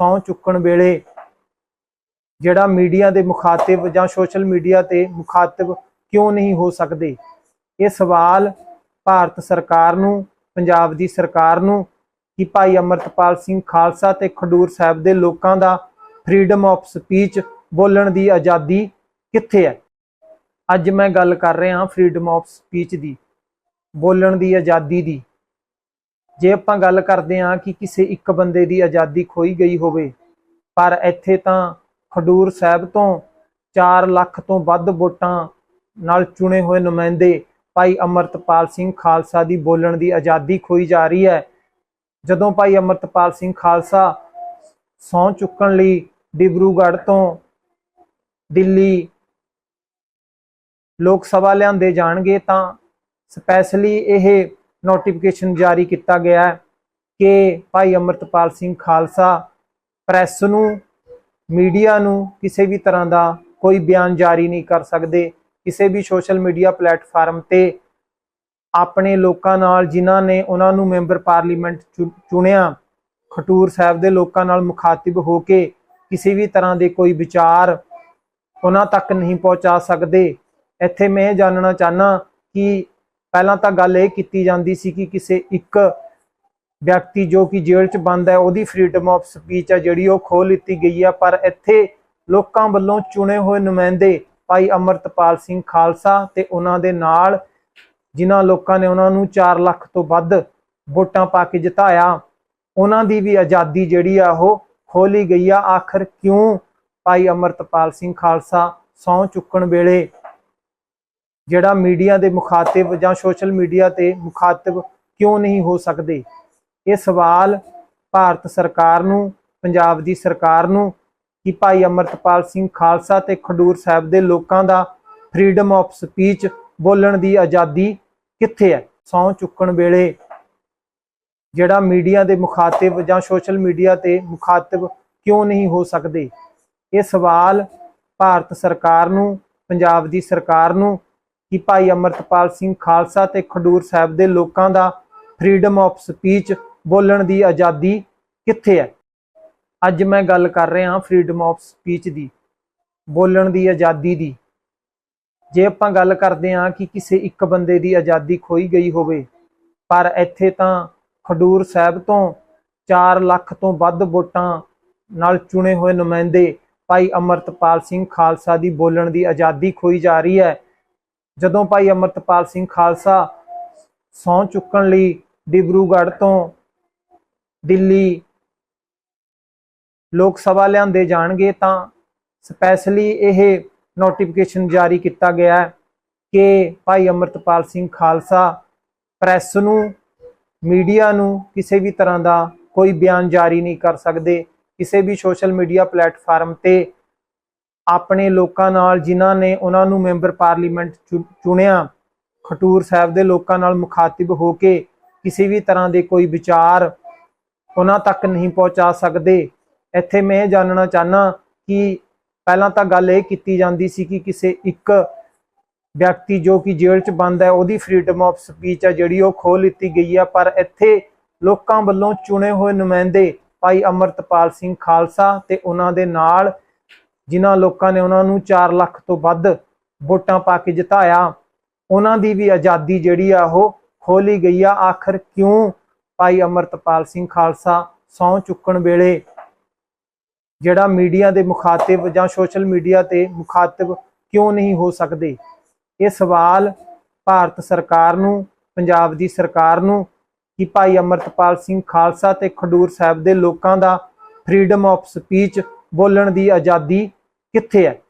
ਸੌ ਚੁੱਕਣ ਵੇਲੇ ਜਿਹੜਾ ਮੀਡੀਆ ਦੇ ਮੁਖਾਤਿਬ ਜਾਂ ਸੋਸ਼ਲ ਮੀਡੀਆ ਤੇ ਮੁਖਾਤਿਬ ਕਿਉਂ ਨਹੀਂ ਹੋ ਸਕਦੇ? ਇਹ ਸਵਾਲ ਭਾਰਤ ਸਰਕਾਰ ਨੂੰ, ਪੰਜਾਬ ਦੀ ਸਰਕਾਰ ਨੂੰ ਕਿ ਭਾਈ ਅਮਰਤਪਾਲ ਸਿੰਘ ਖਾਲਸਾ ਤੇ ਖਡੂਰ ਸਾਹਿਬ ਦੇ ਲੋਕਾਂ ਦਾ ਫਰੀडम ਆਫ ਸਪੀਚ ਬੋਲਣ ਦੀ ਆਜ਼ਾਦੀ ਕਿੱਥੇ ਹੈ? ਅੱਜ ਮੈਂ ਗੱਲ ਕਰ ਰਿਹਾ ਹਾਂ ਫਰੀडम ਆਫ ਸਪੀਚ ਦੀ, ਬੋਲਣ ਦੀ ਆਜ਼ਾਦੀ ਦੀ। ਜੇ ਆਪਾਂ ਗੱਲ ਕਰਦੇ ਹਾਂ ਕਿ ਕਿਸੇ ਇੱਕ ਬੰਦੇ ਦੀ ਆਜ਼ਾਦੀ ਖੋਈ ਗਈ ਹੋਵੇ, ਪਰ ਇੱਥੇ ਤਾਂ ਖਡੂਰ ਸਾਹਿਬ ਤੋਂ 4 ਲੱਖ ਤੋਂ ਵੱਧ ਵੋਟਾਂ ਨਾਲ ਚੁਣੇ ਹੋਏ ਨੁਮਾਇੰਦੇ ਭਾਈ ਅਮਰਤਪਾਲ ਸਿੰਘ ਖਾਲਸਾ ਦੀ ਬੋਲਣ ਦੀ ਆਜ਼ਾਦੀ ਖੋਈ ਜਾ ਰਹੀ ਹੈ। ਜਦੋਂ ਭਾਈ ਅਮਰਤਪਾਲ ਸਿੰਘ ਖਾਲਸਾ ਸਹੁੰ ਚੁੱਕਣ ਲਈ ਡਿਬਰੂਗੜ੍ਹ ਤੋਂ ਦਿੱਲੀ ਲੋਕ ਸਭਾ ਲਿਆਂਦੇ ਜਾਣਗੇ ਤਾਂ ਸਪੈਸ਼ਲੀ ਇਹ ਨੋਟੀਫਿਕੇਸ਼ਨ ਜਾਰੀ ਕੀਤਾ ਗਿਆ ਹੈ ਕਿ ਭਾਈ ਅਮਰਤਪਾਲ ਸਿੰਘ ਖਾਲਸਾ ਪ੍ਰੈਸ ਨੂੰ, ਮੀਡੀਆ ਨੂੰ ਕਿਸੇ ਵੀ ਤਰ੍ਹਾਂ ਦਾ ਕੋਈ ਬਿਆਨ ਜਾਰੀ ਨਹੀਂ ਕਰ ਸਕਦੇ। ਕਿਸੇ ਵੀ ਸੋਸ਼ਲ ਮੀਡੀਆ ਪਲੇਟਫਾਰਮ ਤੇ ਆਪਣੇ ਲੋਕਾਂ ਨਾਲ ਜਿਨ੍ਹਾਂ ਨੇ ਉਹਨਾਂ ਨੂੰ ਮੈਂਬਰ ਪਾਰਲੀਮੈਂਟ ਚੁ- ਚੁਣਿਆ, ਖਟੂਰ ਸਾਹਿਬ ਦੇ ਲੋਕਾਂ ਨਾਲ ਮੁਖਾਤਿਬ ਹੋ ਕੇ ਕਿਸੇ ਵੀ ਤਰ੍ਹਾਂ ਦੇ ਕੋਈ ਵਿਚਾਰ ਉਹਨਾਂ ਤੱਕ ਨਹੀਂ ਪਹੁੰਚਾ ਸਕਦੇ। ਇੱਥੇ ਮੈਂ ਇਹ ਜਾਣਨਾ ਚਾਹਨਾ ਕਿ ਪਹਿਲਾਂ ਤਾਂ ਗੱਲ ਇਹ ਕੀਤੀ ਜਾਂਦੀ ਸੀ ਕਿ ਕਿਸੇ ਇੱਕ ਵਿਅਕਤੀ ਜੋ ਕਿ ਜੇਲ੍ਹ 'ਚ ਬੰਦ ਹੈ, ਉਹਦੀ ਫਰੀडम ਆਫ ਸਪੀਚ ਹੈ ਜਿਹੜੀ ਉਹ ਖੋਹ ਲਿੱਤੀ ਗਈ ਆ। ਪਰ ਇੱਥੇ ਲੋਕਾਂ ਵੱਲੋਂ ਚੁਣੇ ਹੋਏ ਨੁਮਾਇੰਦੇ ਭਾਈ ਅਮਰਤਪਾਲ ਸਿੰਘ ਖਾਲਸਾ ਤੇ ਉਹਨਾਂ ਦੇ ਨਾਲ, ਜਿਨ੍ਹਾਂ ਲੋਕਾਂ ਨੇ ਉਹਨਾਂ ਨੂੰ 4 ਲੱਖ ਤੋਂ ਵੱਧ ਵੋਟਾਂ ਪਾ ਕੇ ਜਿਤਾਇਆ, ਉਹਨਾਂ ਦੀ ਵੀ ਆਜ਼ਾਦੀ ਜਿਹੜੀ ਆ ਉਹ ਖੋਲੀ ਗਈ ਆ। ਆਖਰ ਕਿਉਂ ਭਾਈ ਅਮਰਤਪਾਲ ਸਿੰਘ ਖਾਲਸਾ ਸਹੁੰ ਚੁੱਕਣ ਵੇਲੇ ਜਿਹੜਾ ਮੀਡੀਆ ਦੇ ਮੁਖਾਤਿਬ ਜਾਂ ਸੋਸ਼ਲ ਮੀਡੀਆ ਤੇ ਮੁਖਾਤਿਬ ਕਿਉਂ ਨਹੀਂ ਹੋ ਸਕਦੇ? ਇਹ ਸਵਾਲ ਭਾਰਤ ਸਰਕਾਰ ਨੂੰ, ਪੰਜਾਬ ਦੀ ਸਰਕਾਰ ਨੂੰ ਕਿ ਭਾਈ ਅਮਰਤਪਾਲ ਸਿੰਘ ਖਾਲਸਾ ਤੇ ਖਡੂਰ ਸਾਹਿਬ ਦੇ ਲੋਕਾਂ ਦਾ ਫਰੀडम ਆਫ ਸਪੀਚ ਬੋਲਣ ਦੀ ਆਜ਼ਾਦੀ ਕਿੱਥੇ ਹੈ? ਸਹੁੰ ਚੁੱਕਣ ਵੇਲੇ ਜਿਹੜਾ ਮੀਡੀਆ ਦੇ ਮੁਖਾਤਿਬ ਜਾਂ ਸੋਸ਼ਲ ਮੀਡੀਆ ਤੇ ਮੁਖਾਤਿਬ ਕਿਉਂ ਨਹੀਂ ਹੋ ਸਕਦੇ? ਇਹ ਸਵਾਲ ਭਾਰਤ ਸਰਕਾਰ ਨੂੰ, ਪੰਜਾਬ ਦੀ ਸਰਕਾਰ ਨੂੰ ਕਿ ਭਾਈ ਅਮਰਤਪਾਲ ਸਿੰਘ ਖਾਲਸਾ ਤੇ ਖਡੂਰ ਸਾਹਿਬ ਦੇ ਲੋਕਾਂ ਦਾ ਫਰੀडम ਆਫ ਸਪੀਚ ਬੋਲਣ ਦੀ ਆਜ਼ਾਦੀ ਕਿੱਥੇ ਹੈ? ਅੱਜ ਮੈਂ ਗੱਲ ਕਰ ਰਿਹਾ ਹਾਂ ਫਰੀडम ਆਫ ਸਪੀਚ ਦੀ, ਬੋਲਣ ਦੀ ਆਜ਼ਾਦੀ ਦੀ। ਜੇ ਆਪਾਂ ਗੱਲ ਕਰਦੇ ਹਾਂ ਕਿ ਕਿਸੇ ਇੱਕ ਬੰਦੇ ਦੀ ਆਜ਼ਾਦੀ ਖੋਈ ਗਈ ਹੋਵੇ, ਪਰ ਇੱਥੇ ਤਾਂ ਖਡੂਰ ਸਾਹਿਬ ਤੋਂ 4 ਲੱਖ ਤੋਂ ਵੱਧ ਵੋਟਾਂ ਨਾਲ ਚੁਣੇ ਹੋਏ ਨੁਮਾਇੰਦੇ ਭਾਈ ਅਮਰਤਪਾਲ ਸਿੰਘ ਖਾਲਸਾ ਦੀ ਬੋਲਣ ਦੀ ਆਜ਼ਾਦੀ ਖੋਈ ਜਾ ਰਹੀ ਹੈ ਜਦੋਂ ਭਾਈ ਅਮਰਤਪਾਲ ਸਿੰਘ ਖਾਲਸਾ ਸਹੁੰ ਚੁੱਕਣ ਲਈ ਡਿਬਰੂਗੜ੍ਹ ਤੋਂ ਦਿੱਲੀ ਲੋਕ ਸਭਾ ਲਿਆਂਦੇ ਜਾਣਗੇ, ਤਾਂ ਸਪੈਸ਼ਲੀ ਇਹ ਨੋਟੀਫਿਕੇਸ਼ਨ ਜਾਰੀ ਕੀਤਾ ਗਿਆ ਹੈ ਕਿ ਭਾਈ ਅਮਰਤਪਾਲ ਸਿੰਘ ਖਾਲਸਾ ਪ੍ਰੈਸ ਨੂੰ, ਮੀਡੀਆ ਨੂੰ ਕਿਸੇ ਵੀ ਤਰ੍ਹਾਂ ਦਾ ਕੋਈ ਬਿਆਨ ਜਾਰੀ ਨਹੀਂ ਕਰ ਸਕਦੇ। ਕਿਸੇ ਵੀ ਸੋਸ਼ਲ ਮੀਡੀਆ ਪਲੇਟਫਾਰਮ ਤੇ ਆਪਣੇ ਲੋਕਾਂ ਨਾਲ ਜਿਨ੍ਹਾਂ ਨੇ ਉਹਨਾਂ ਨੂੰ ਮੈਂਬਰ ਪਾਰਲੀਮੈਂਟ ਚੁਣਿਆ, ਖਟੂਰ ਸਾਹਿਬ ਦੇ ਲੋਕਾਂ ਨਾਲ ਮੁਖਾਤਿਬ ਹੋ ਕੇ ਕਿਸੇ ਵੀ ਤਰ੍ਹਾਂ ਦੇ ਕੋਈ ਵਿਚਾਰ ਉਹਨਾਂ ਤੱਕ ਨਹੀਂ ਪਹੁੰਚਾ ਸਕਦੇ। ਇੱਥੇ ਮੈਂ ਇਹ ਜਾਣਨਾ ਚਾਹਨਾ ਕਿ ਪਹਿਲਾਂ ਤਾਂ ਗੱਲ ਇਹ ਕੀਤੀ ਜਾਂਦੀ ਸੀ ਕਿ ਕਿਸੇ ਇੱਕ ਵਿਅਕਤੀ ਜੋ ਕਿ ਜੇਲ੍ਹ 'ਚ ਬੰਦ ਹੈ, ਉਹਦੀ ਫਰੀडम ਆਫ ਸਪੀਚ ਹੈ ਜਿਹੜੀ ਉਹ ਖੋਹ ਲਿੱਤੀ ਗਈ ਹੈ। ਪਰ ਇੱਥੇ ਲੋਕਾਂ ਵੱਲੋਂ ਚੁਣੇ ਹੋਏ ਨੁਮਾਇੰਦੇ ਭਾਈ ਅਮਰਤਪਾਲ ਸਿੰਘ ਖਾਲਸਾ ਤੇ ਉਹਨਾਂ ਦੇ ਨਾਲ ਜਿਨ੍ਹਾਂ ਲੋਕਾਂ ਨੇ ਉਹਨਾਂ ਨੂੰ 4 ਲੱਖ ਤੋਂ ਵੱਧ ਵੋਟਾਂ ਪਾ ਕੇ ਜਿਤਾਇਆ, ਉਹਨਾਂ ਦੀ ਵੀ ਆਜ਼ਾਦੀ ਜਿਹੜੀ ਆ ਉਹ ਖੋਲੀ ਗਈ ਆ। ਆਖਰ ਕਿਉਂ ਭਾਈ ਅਮਰਤਪਾਲ ਸਿੰਘ ਖਾਲਸਾ ਸਹੁੰ ਚੁੱਕਣ ਵੇਲੇ ਜਿਹੜਾ ਮੀਡੀਆ ਦੇ ਮੁਖਾਤਿਬ ਜਾਂ ਸੋਸ਼ਲ ਮੀਡੀਆ ਤੇ ਮੁਖਾਤਿਬ ਕਿਉਂ ਨਹੀਂ ਹੋ ਸਕਦੇ? ਇਹ ਸਵਾਲ ਭਾਰਤ ਸਰਕਾਰ ਨੂੰ, ਪੰਜਾਬ ਦੀ ਸਰਕਾਰ ਨੂੰ ਕਿ ਭਾਈ ਅਮਰਤਪਾਲ ਸਿੰਘ ਖਾਲਸਾ ਤੇ ਖਡੂਰ ਸਾਹਿਬ ਦੇ ਲੋਕਾਂ ਦਾ ਫਰੀडम ਆਫ ਸਪੀਚ ਬੋਲਣ ਦੀ ਆਜ਼ਾਦੀ ਕਿੱਥੇ ਹੈ?